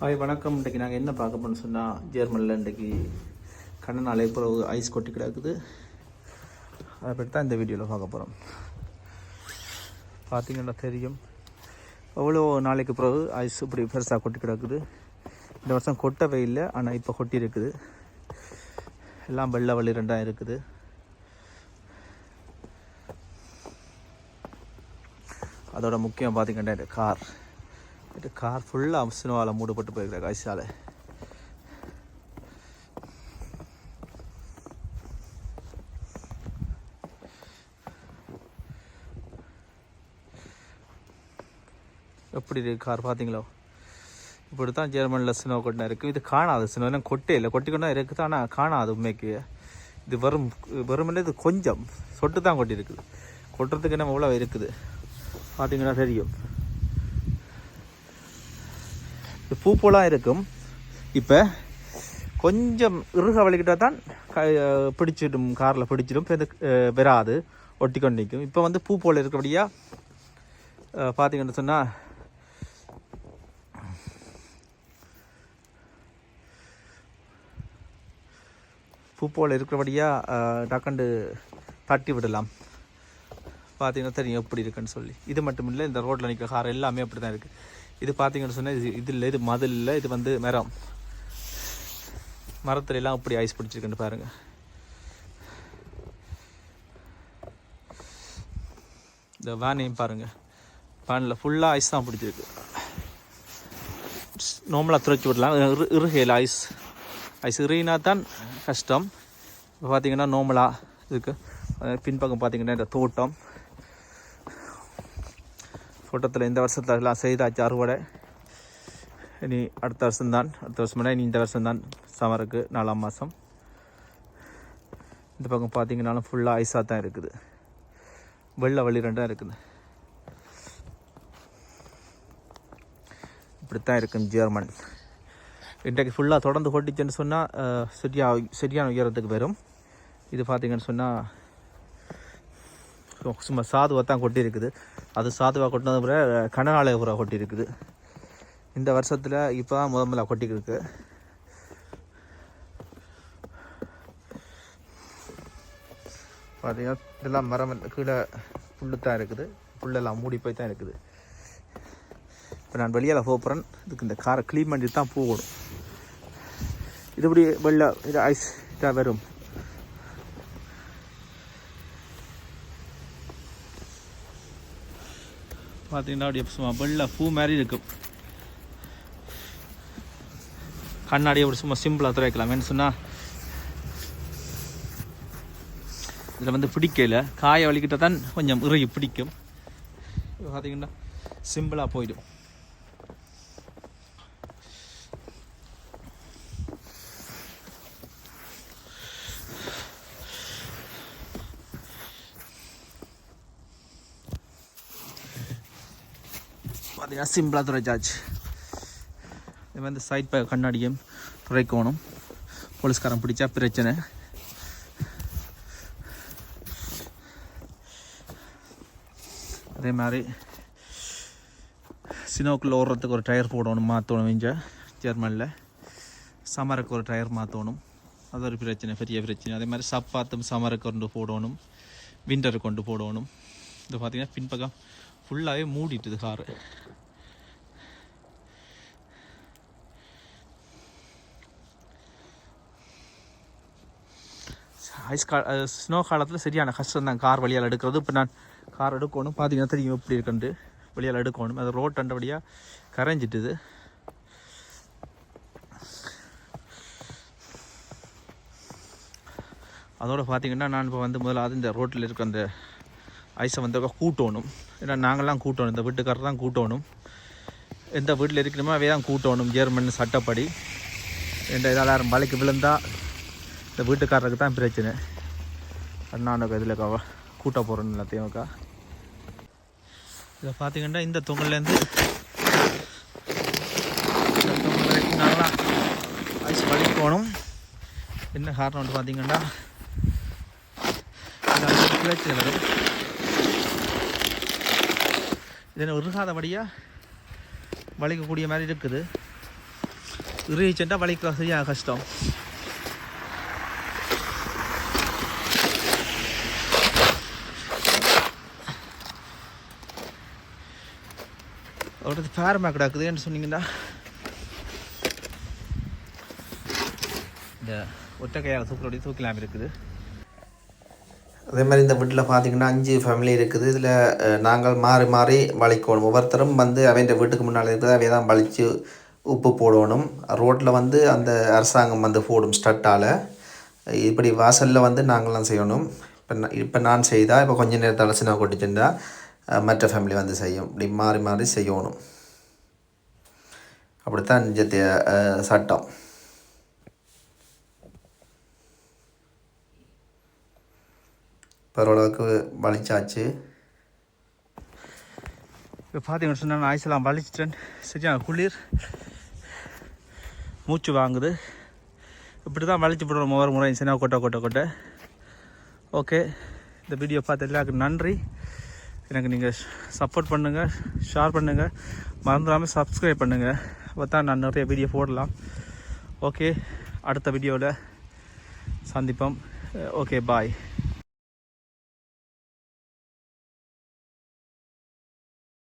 Hi வணக்கம். இன்றைக்கு நாங்கள் என்ன பார்க்க போகணும்னு சொன்னால் ஜெர்மனியில் இன்றைக்கு கண்ணன் அலை பிறகு ஐஸ் கொட்டி கிடக்குது. அதை பற்றி தான் இந்த வீடியோவில் பார்க்க போகிறோம் பார்த்தீங்கன்னா தெரியும். அவ்வளோ நாளைக்கு பிறகு ஐஸ் இப்படி பெருசாக கொட்டி கிடக்குது. இந்த வருஷம் கொட்டவே இல்லை ஆனால் இப்போ கொட்டி இருக்குது எல்லாம் வெள்ளை வழி ரெண்டாக இருக்குது. அதோட முக்கியம் பார்த்திங்கன்னா கார். இது கார் ஃபுல்லாக சினிமாவில் மூடப்பட்டு போயிருக்கிற காய்ச்சால. எப்படி இருக்குது கார் பார்த்தீங்களோ இப்படி தான் ஜெர்மனியில் ஸ்னோ கொட்டினா இருக்குது இது காணாது ஸ்னோனா கொட்டே இல்லை. கொட்டிக்கொண்டா இருக்குது. ஆனால் காணாது உண்மைக்கு. இது வரும் வெறுமனே இது கொஞ்சம். சொட்டு தான் கொட்டி இருக்குது கொட்டுறதுக்கு என்ன இவ்வளோ இருக்குது? பார்த்தீங்கன்னா தெரியும். பூ போலாம் இருக்கும். இப்போ கொஞ்சம் இறுக வலிக்கிட்டால் தான் க பிடிச்சிடும் காரில் பிடிச்சிடும் இப்போ வராது ஒட்டி கொண்டு நிற்கும். இப்போ வந்து பூ போல் இருக்கிறபடியா பார்த்தீங்கன்னு சொன்னால் பூ போல் இருக்கிறபடியாக டக்கண்டு தட்டி விடலாம். பார்த்தீங்கன்னா தெரியும் எப்படி இருக்குன்னு சொல்லி. இது மட்டும் இல்லை இந்த ரோட்டில் நிற்கிற கார் எல்லாமே அப்படி தான் இருக்குது இது பார்த்தீங்கன்னு சொன்னால் இது இது இல்லை இது மதில் இல்லை இது வந்து மரம். மரத்துல எல்லாம் அப்படி ஐஸ் பிடிச்சிருக்குன்னு பாருங்கள் இந்த வேனையும் பாருங்கள் வேனில் ஃபுல்லாக ஐஸ் தான் பிடிச்சிருக்கு. நார்மலாக துறைச்சி விடலாம். இரு இறுகையில் ஐஸ் ஐஸ் இறுகினா தான் கஷ்டம். இப்போ பார்த்தீங்கன்னா நார்மலாக இருக்குது பின்பக்கம் பார்த்தீங்கன்னா இந்த தோட்டம். தோட்டத்தில் இந்த வருஷத்துல எல்லாம் செய்தாச்சு அறுவடை இனி அடுத்த வருஷம்தான். அடுத்த வருஷம்னா இனி இந்த வருஷம்தான். சமருக்கு நாலாம் மாதம் இந்த பக்கம் பார்த்தீங்கன்னாலும் ஃபுல்லாக ஐஸாக தான் இருக்குது. வெள்ளை வழி ரெண்டாக இருக்குது. இப்படித்தான் இருக்கும் ஜெர்மன். இன்றைக்கு ஃபுல்லாக தொடர்ந்து கொட்டிச்சுன்னு சொன்னால் சரியாக சரியான உயரத்துக்கு வரும். இது பார்த்தீங்கன்னு சொன்னால் சும்மா சாதுவாக தான் கொட்டியிருக்குது. அது சாதுவாக கொட்டினது பிற கனநாளை கொட்டி கொட்டியிருக்குது. இந்த வருஷத்தில் இப்போ தான் முத முதல்ல கொட்டிக்கிருக்கு. பார்த்தீங்கன்னா இதெல்லாம் மரம் கீழே புல்லு தான் இருக்குது. புல்லெல்லாம் மூடி போய் தான் இருக்குது. இப்போ நான் வெளியால் போகிறேன் இதுக்கு இந்த காரை க்ளீன் பண்ணி தான் போகணும். இது இப்படி இது ஐஸ் இதாக வரும்? பார்த்தீங்கன்னா அப்படியே சும்மா வெள்ளை பூ மாதிரி இருக்கும். கண்ணாடி அப்படி சும்மா சிம்பிளாக துடைக்கலாம் ஏன்னு சொன்னால் இதில் வந்து பிடிக்கல. காய வலிக்கிட்ட தான் கொஞ்சம் இறுகி பிடிக்கும். பார்த்திங்கன்னா பார்த்தீங்கன்னா சிம்பிளாக போயிடும். பார்த்தீங்கன்னா சிம்பிளாக துடைச்சாச்சு. இது வந்து சைட் ப கண்ணாடியும் துடைக்கணும். போலீஸ்காரன் பிடிச்சா பிரச்சனை. அதே மாதிரி சினோக்கில் ஓடுறதுக்கு ஒரு டயர் போடணும் மாற்றணும் இங்கே ஜெர்மனியில் சமருக்கு ஒரு டயர் மாற்றணும் அது ஒரு பிரச்சனை பெரிய பிரச்சனை. அதே மாதிரி சப்பாத்தும் சமருக்கு கொண்டு போடணும் விண்டர் கொண்டு போடணும். இது பார்த்திங்கன்னா பின்பக்கம் ஃபுல்லாகவே மூடிட்டுது காரு. ஐஸ் கா ஸ்னோ காலத்தில் சரியான கஷ்டம் தான் கார் வழியால் எடுக்கிறது. இப்போ நான் கார் எடுக்கணும். பார்த்தீங்கன்னா தெரியும் எப்படி இருக்குன்ட்டு. வழியால் எடுக்கணும். அது ரோட் அண்டபடியாக கரைஞ்சிட்டுது. அதோடு பார்த்தீங்கன்னா நான் இப்போ வந்து முதலாவது இந்த ரோட்டில் இருக்க அந்த ஐஸை வந்து கூட்டணும். ஏன்னா நாங்கள்லாம் கூட்டணும். இந்த வீட்டுக்காரர் தான் கூட்டணும். எந்த வீட்டில் இருக்கணுமோ அவையே தான் கூட்டணும். ஜெர்மன் சட்டப்படி. எந்த இதால் மலைக்கு விழுந்தால் இந்த வீட்டுக்காரருக்கு தான் பிரச்சனை அண்ணானுக்கு இதில் கூட்ட போகிறோன்னு எல்லாத்தையும்க்கா இதை பார்த்தீங்கன்னா இந்த தொங்கல்லேருந்து இந்த தொங்கல் வரைக்கும் நல்லா ஐஸ் வழி போகணும். என்ன காரணம்னு பார்த்தீங்கன்னா பிரச்சனை வரும். இதனை என்ன உருகாதபடியாக வலிக்கக்கூடிய மாதிரி இருக்குது. இறைச்சண்டா வலிக்க சரியாக கஷ்டம். அவரது ஃபேர்மா கிடக்குதுன்னு சொன்னீங்கன்னா. இந்த ஒற்றை கையால் தூக்கிறோடைய தூக்கிலாமல் இருக்குது. அதே மாதிரி இந்த வீட்டில் பார்த்தீங்கன்னா அஞ்சு ஃபேமிலி இருக்குது. இதில் நாங்கள் மாறி மாறி வலிக்கணும். ஒவ்வொருத்தரும் வந்து அவன் வீட்டுக்கு முன்னால் இருக்கிறத அவைய தான் வலித்து உப்பு போடணும். ரோட்டில் வந்து அந்த அரசாங்கம் வந்து போடும் ஸ்டட்டால். இப்படி வாசலில் வந்து நாங்களாம் செய்யணும். இப்போ நான் இப்போ நான் செய்தால் இப்போ கொஞ்ச நேரத்தில் அலசினா கொட்டிச்சுட்டா மற்ற ஃபேமிலி வந்து செய்யும். இப்படி மாறி மாறி செய்யணும். அப்படித்தான் நிஜத்திய சட்டம். ஓரளவுக்கு வலிச்சாச்சு. இப்போ பார்த்தீங்கன்னு சொன்னால் நான் ஐஸ்லாம் வலிச்சிட்டேன். சரியான குளிர். மூச்சு வாங்குது. இப்படி தான் வலிச்சு விடுறோம் ஒவ்வொரு முறை சின்ன கொட்டை கொட்டை கொட்டை. ஓகே இந்த வீடியோ பார்த்து எல்லாருக்கும் நன்றி. எனக்கு நீங்கள் சப்போர்ட் பண்ணுங்கள் ஷேர் பண்ணுங்கள் மறந்துடாமல் சப்ஸ்கிரைப் பண்ணுங்கள் அப்போ தான் நான் நிறைய வீடியோ போடலாம். ஓகே அடுத்த வீடியோவில் சந்திப்போம். Okay bye